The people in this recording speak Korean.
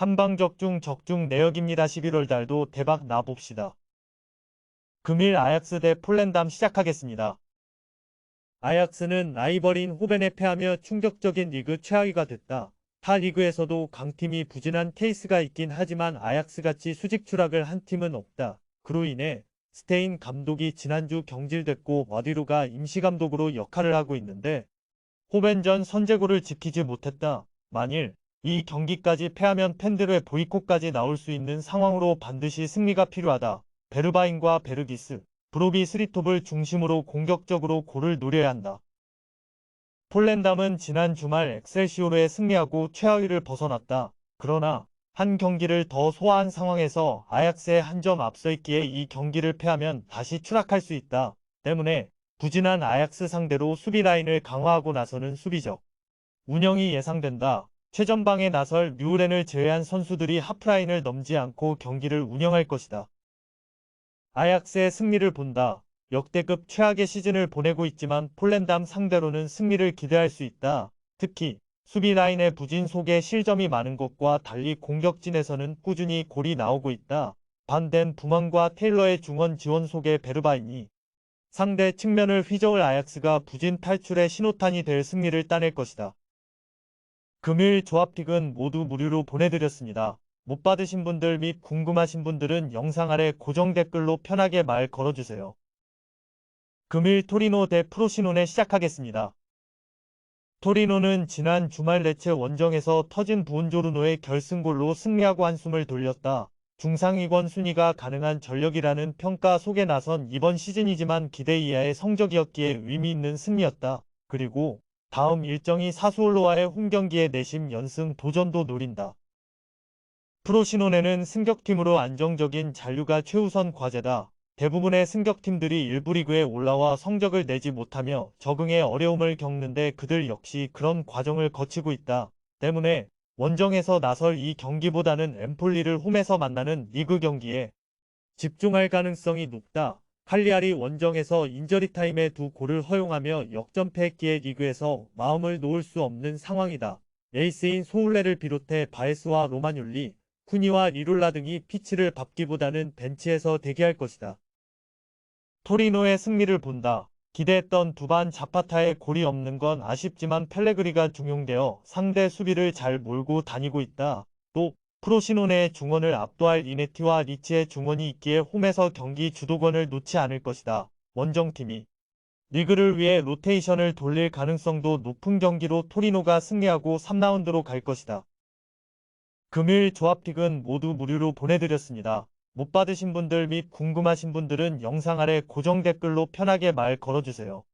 한방적중 적중 내역입니다. 11월 달도 대박 나봅시다. 금일 아약스 대 폴랜담 시작하겠습니다. 아약스는 라이벌인 호벤에 패하며 충격적인 리그 최하위가 됐다. 타 리그에서도 강팀이 부진한 케이스가 있긴 하지만 아약스같이 수직 추락을 한 팀은 없다. 그로 인해 스테인 감독이 지난주 경질됐고 와디루가 임시감독으로 역할을 하고 있는데 호벤전 선제골을 지키지 못했다. 만일 이 경기까지 패하면 팬들의 보이콧까지 나올 수 있는 상황으로 반드시 승리가 필요하다. 베르바인과 베르기스, 브로비 스리톱을 중심으로 공격적으로 골을 노려야 한다. 폴랜담은 지난 주말 엑셀시오르에 승리하고 최하위를 벗어났다. 그러나 한 경기를 더 소화한 상황에서 아약스에 한 점 앞서 있기에 이 경기를 패하면 다시 추락할 수 있다. 때문에 부진한 아약스 상대로 수비 라인을 강화하고 나서는 수비적 운영이 예상된다. 최전방에 나설 류렌을 제외한 선수들이 하프라인을 넘지 않고 경기를 운영할 것이다. 아약스의 승리를 본다. 역대급 최악의 시즌을 보내고 있지만 폴랜담 상대로는 승리를 기대할 수 있다. 특히 수비 라인의 부진 속에 실점이 많은 것과 달리 공격진에서는 꾸준히 골이 나오고 있다. 반댄 부만과 테일러의 중원 지원 속에 베르바인이 상대 측면을 휘저을 아약스가 부진 탈출의 신호탄이 될 승리를 따낼 것이다. 금일 조합픽은 모두 무료로 보내드렸습니다. 못 받으신 분들 및 궁금하신 분들은 영상 아래 고정 댓글로 편하게 말 걸어주세요. 금일 토리노 대 프로시논에 시작하겠습니다. 토리노는 지난 주말 레체 원정에서 터진 부온조르노의 결승골로 승리하고 한숨을 돌렸다. 중상위권 순위가 가능한 전력이라는 평가 속에 나선 이번 시즌이지만 기대 이하의 성적이었기에 의미 있는 승리였다. 그리고 다음 일정이 사수올로와의 홈경기의 내심 연승 도전도 노린다. 프로시논에는 승격팀으로 안정적인 잔류가 최우선 과제다. 대부분의 승격팀들이 일부 리그에 올라와 성적을 내지 못하며 적응에 어려움을 겪는데 그들 역시 그런 과정을 거치고 있다. 때문에 원정에서 나설 이 경기보다는 엠폴리를 홈에서 만나는 리그 경기에 집중할 가능성이 높다. 칼리아리 원정에서 인저리 타임에 두 골을 허용하며 역전패했기에 리그에서 마음을 놓을 수 없는 상황이다. 에이스인 소울레를 비롯해 바에스와 로마뇰리, 쿠니와 리롤라 등이 피치를 밟기보다는 벤치에서 대기할 것이다. 토리노의 승리를 본다. 기대했던 두반 자파타의 골이 없는 건 아쉽지만 펠레그리가 중용되어 상대 수비를 잘 몰고 다니고 있다. 또 프로시노네의 중원을 압도할 이네티와 리치의 중원이 있기에 홈에서 경기 주도권을 놓지 않을 것이다. 원정팀이 리그를 위해 로테이션을 돌릴 가능성도 높은 경기로 토리노가 승리하고 3라운드로 갈 것이다. 금일 조합픽은 모두 무료로 보내드렸습니다. 못 받으신 분들 및 궁금하신 분들은 영상 아래 고정 댓글로 편하게 말 걸어주세요.